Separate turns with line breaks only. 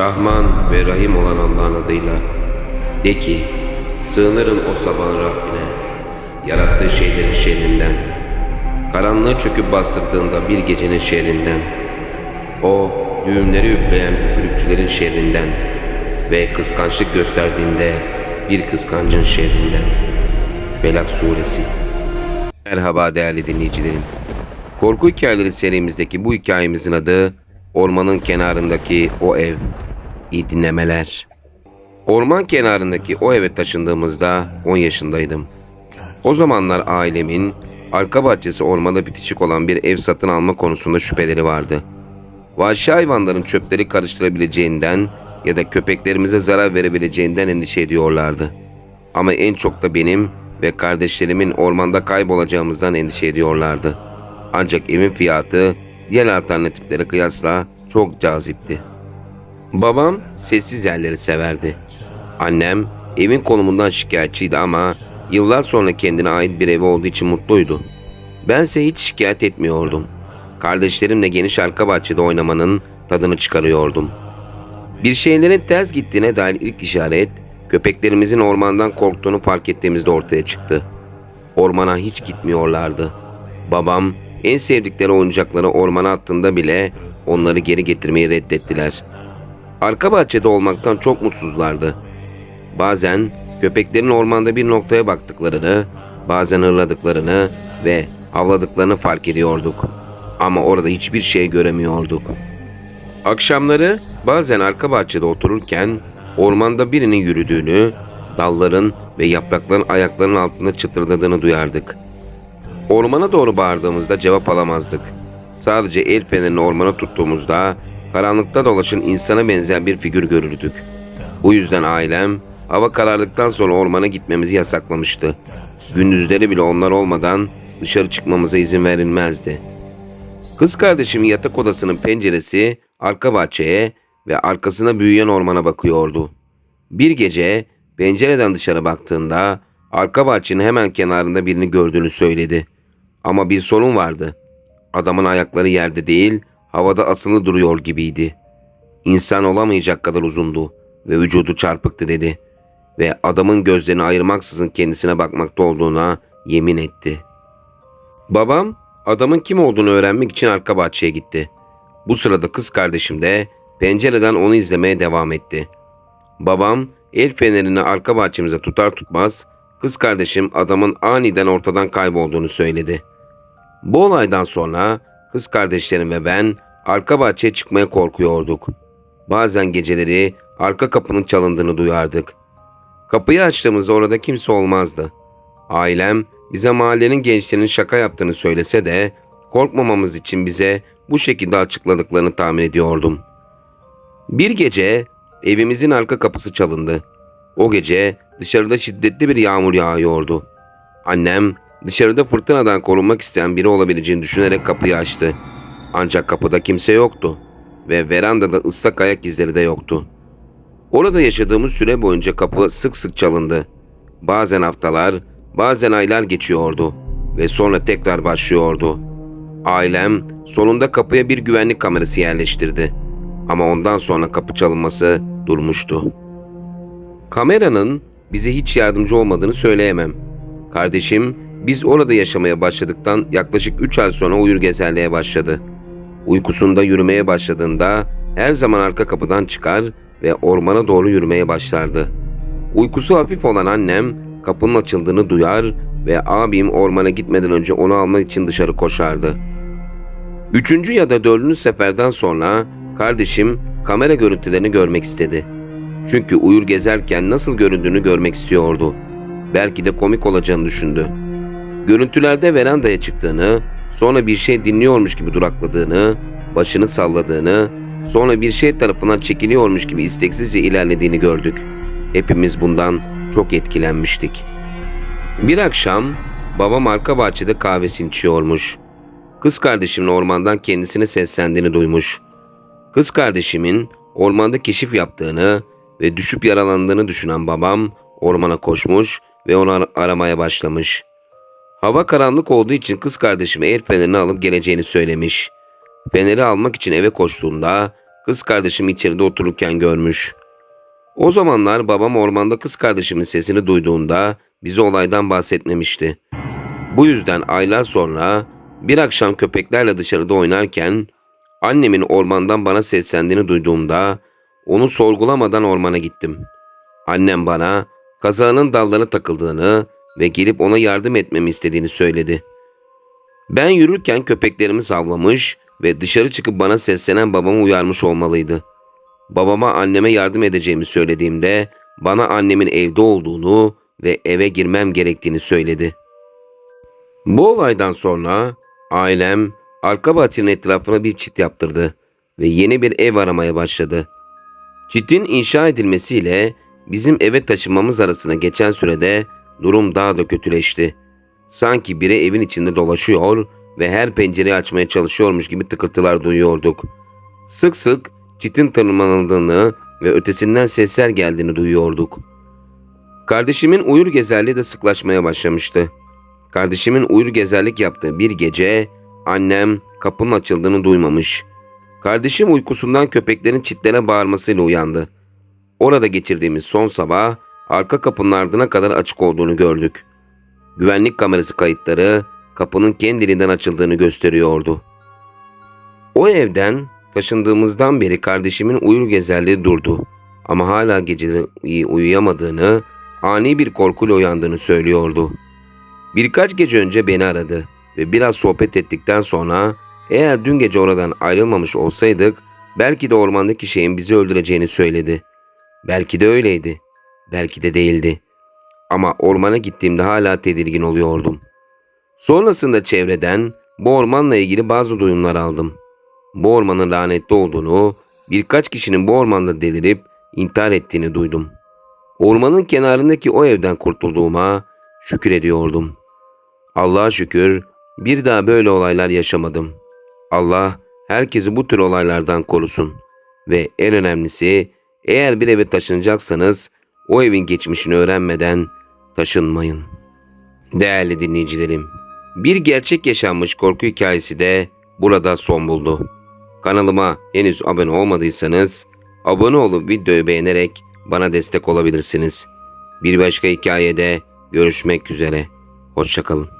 Rahman ve Rahim olan Allah'ın adıyla. De ki, sığınırım o sabahın Rabbine, yarattığı şeylerin şerrinden. Karanlığı çöküp bastırdığında bir gecenin şerrinden. O, düğümleri üfleyen üfürükçülerin şerrinden ve kıskançlık gösterdiğinde bir kıskancın şerrinden. Felak Suresi Merhaba değerli dinleyicilerim. Korku hikayeleri serimizdeki bu hikayemizin adı Ormanın kenarındaki o ev. İyi dinlemeler. Orman kenarındaki o eve taşındığımızda 10 yaşındaydım. O zamanlar ailemin arka bahçesi ormanda bitişik olan bir ev satın alma konusunda şüpheleri vardı. Vahşi hayvanların çöpleri karıştırabileceğinden ya da köpeklerimize zarar verebileceğinden endişe ediyorlardı. Ama en çok da benim ve kardeşlerimin ormanda kaybolacağımızdan endişe ediyorlardı. Ancak evin fiyatı diğer alternatiflere kıyasla çok cazipti. Babam sessiz yerleri severdi. Annem evin konumundan şikayetçiydi ama yıllar sonra kendine ait bir evi olduğu için mutluydu. Bense hiç şikayet etmiyordum. Kardeşlerimle geniş arka bahçede oynamanın tadını çıkarıyordum. Bir şeylerin ters gittiğine dair ilk işaret köpeklerimizin ormandan korktuğunu fark ettiğimizde ortaya çıktı. Ormana hiç gitmiyorlardı. Babam en sevdikleri oyuncakları ormana attığında bile onları geri getirmeyi reddettiler. Arka bahçede olmaktan çok mutsuzlardı. Bazen köpeklerin ormanda bir noktaya baktıklarını, bazen hırladıklarını ve avladıklarını fark ediyorduk. Ama orada hiçbir şey göremiyorduk. Akşamları bazen arka bahçede otururken ormanda birinin yürüdüğünü, dalların ve yaprakların ayaklarının altında çıtırdadığını duyardık. Ormana doğru bağırdığımızda cevap alamazdık. Sadece el fenerini ormana tuttuğumuzda karanlıkta dolaşan insana benzeyen bir figür görürdük. Bu yüzden ailem hava karardıktan sonra ormana gitmemizi yasaklamıştı. Gündüzleri bile onlar olmadan dışarı çıkmamıza izin verilmezdi. Kız kardeşimin yatak odasının penceresi arka bahçeye ve arkasına büyüyen ormana bakıyordu. Bir gece pencereden dışarı baktığında arka bahçenin hemen kenarında birini gördüğünü söyledi. Ama bir sorun vardı. Adamın ayakları yerde değil, havada asılı duruyor gibiydi. İnsan olamayacak kadar uzundu ve vücudu çarpıktı dedi. Ve adamın gözlerini ayırmaksızın kendisine bakmakta olduğuna yemin etti. Babam adamın kim olduğunu öğrenmek için arka bahçeye gitti. Bu sırada kız kardeşim de pencereden onu izlemeye devam etti. Babam el fenerini arka bahçemize tutar tutmaz kız kardeşim adamın aniden ortadan kaybolduğunu söyledi. Bu olaydan sonra kız kardeşlerim ve ben arka bahçeye çıkmaya korkuyorduk. Bazen geceleri arka kapının çalındığını duyardık. Kapıyı açtığımızda orada kimse olmazdı. Ailem bize mahallenin gençlerinin şaka yaptığını söylese de korkmamamız için bize bu şekilde açıkladıklarını tahmin ediyordum. Bir gece evimizin arka kapısı çalındı. O gece dışarıda şiddetli bir yağmur yağıyordu. Annem dışarıda fırtınadan korunmak isteyen biri olabileceğini düşünerek kapıyı açtı. Ancak kapıda kimse yoktu ve verandada ıslak ayak izleri de yoktu. Orada yaşadığımız süre boyunca kapı sık sık çalındı. Bazen haftalar, bazen aylar geçiyordu ve sonra tekrar başlıyordu. Ailem sonunda kapıya bir güvenlik kamerası yerleştirdi. Ama ondan sonra kapı çalınması durmuştu. Kameranın bize hiç yardımcı olmadığını söyleyemem. Kardeşim biz orada yaşamaya başladıktan yaklaşık 3 ay sonra uyur gezerliğe başladı. Uykusunda yürümeye başladığında her zaman arka kapıdan çıkar ve ormana doğru yürümeye başlardı. Uykusu hafif olan annem kapının açıldığını duyar ve abim ormana gitmeden önce onu almak için dışarı koşardı. Üçüncü ya da dördüncü seferden sonra kardeşim kamera görüntülerini görmek istedi. Çünkü uyur gezerken nasıl göründüğünü görmek istiyordu. Belki de komik olacağını düşündü. Görüntülerde verandaya çıktığını, sonra bir şey dinliyormuş gibi durakladığını, başını salladığını, sonra bir şey tarafından çekiliyormuş gibi isteksizce ilerlediğini gördük. Hepimiz bundan çok etkilenmiştik. Bir akşam babam arka bahçede kahvesini içiyormuş. Kız kardeşimin ormandan kendisine seslendiğini duymuş. Kız kardeşimin ormanda keşif yaptığını ve düşüp yaralandığını düşünen babam ormana koşmuş ve onu ar- aramaya başlamış. Hava karanlık olduğu için kız kardeşime el fenerini alıp geleceğini söylemiş. Feneri almak için eve koştuğunda kız kardeşimi içeride otururken görmüş. O zamanlar babam ormanda kız kardeşimin sesini duyduğunda bize olaydan bahsetmemişti. Bu yüzden aylar sonra bir akşam köpeklerle dışarıda oynarken annemin ormandan bana seslendiğini duyduğumda onu sorgulamadan ormana gittim. Annem bana kazağının dallarına takıldığını ve gelip ona yardım etmemi istediğini söyledi. Ben yürürken köpeklerimiz avlamış ve dışarı çıkıp bana seslenen babamı uyarmış olmalıydı. Babama anneme yardım edeceğimi söylediğimde bana annemin evde olduğunu ve eve girmem gerektiğini söyledi. Bu olaydan sonra ailem arka bahçenin etrafına bir çit yaptırdı ve yeni bir ev aramaya başladı. Çitin inşa edilmesiyle bizim eve taşınmamız arasında geçen sürede durum daha da kötüleşti. Sanki biri evin içinde dolaşıyor ve her pencereyi açmaya çalışıyormuş gibi tıkırtılar duyuyorduk. Sık sık çitin tırmanıldığını ve ötesinden sesler geldiğini duyuyorduk. Kardeşimin uyur gezerliği de sıklaşmaya başlamıştı. Kardeşimin uyur gezerlik yaptığı bir gece annem kapının açıldığını duymamış. Kardeşim uykusundan köpeklerin çitlere bağırmasıyla uyandı. Orada geçirdiğimiz son sabah arka kapının ardına kadar açık olduğunu gördük. Güvenlik kamerası kayıtları kapının kendiliğinden açıldığını gösteriyordu. O evden taşındığımızdan beri kardeşimin uyur gezerliği durdu. Ama hala geceleri uyuyamadığını, ani bir korkuyla uyandığını söylüyordu. Birkaç gece önce beni aradı ve biraz sohbet ettikten sonra eğer dün gece oradan ayrılmamış olsaydık belki de ormandaki şeyin bizi öldüreceğini söyledi. Belki de öyleydi. Belki de değildi. Ama ormana gittiğimde hala tedirgin oluyordum. Sonrasında çevreden bu ormanla ilgili bazı duyumlar aldım. Bu ormanın lanetli olduğunu, birkaç kişinin bu ormanda delirip intihar ettiğini duydum. Ormanın kenarındaki o evden kurtulduğuma şükür ediyordum. Allah'a şükür bir daha böyle olaylar yaşamadım. Allah herkesi bu tür olaylardan korusun. Ve en önemlisi eğer bir eve taşınacaksanız o evin geçmişini öğrenmeden taşınmayın. Değerli dinleyicilerim, bir gerçek yaşanmış korku hikayesi de burada son buldu. Kanalıma henüz abone olmadıysanız abone olup videoyu beğenerek bana destek olabilirsiniz. Bir başka hikayede görüşmek üzere. Hoşçakalın.